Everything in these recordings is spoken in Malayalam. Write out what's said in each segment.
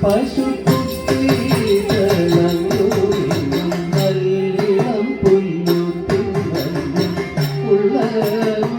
പശുക്കുട്ടികളങ്ങും നല്ലിളം പുല്ലുത്തിന്നു ഉള്ളവും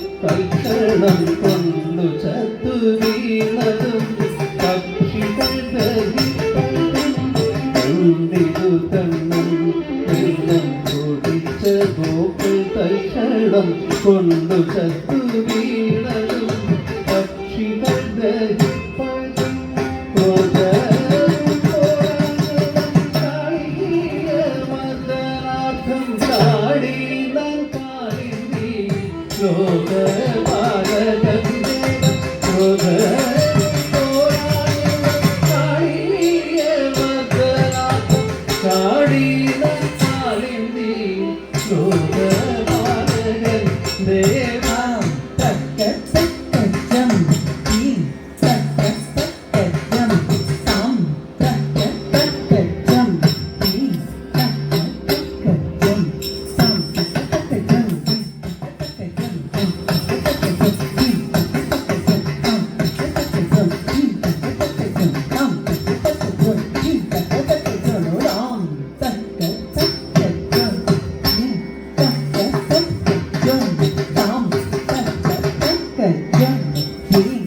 തൽക്ഷണം കൊണ്ടു ചത്തു വീണതും പക്ഷികൾ കണ്ടിരു കണ്ണും വെള്ളം കുടിച്ച നോക്കൾ തൽക്ഷണം കൊണ്ടു ചത്തു വീണതും പക്ഷികൾ ദഹിപ്പതും ലോകപാലകം ക്രോധ ചാടി Sim.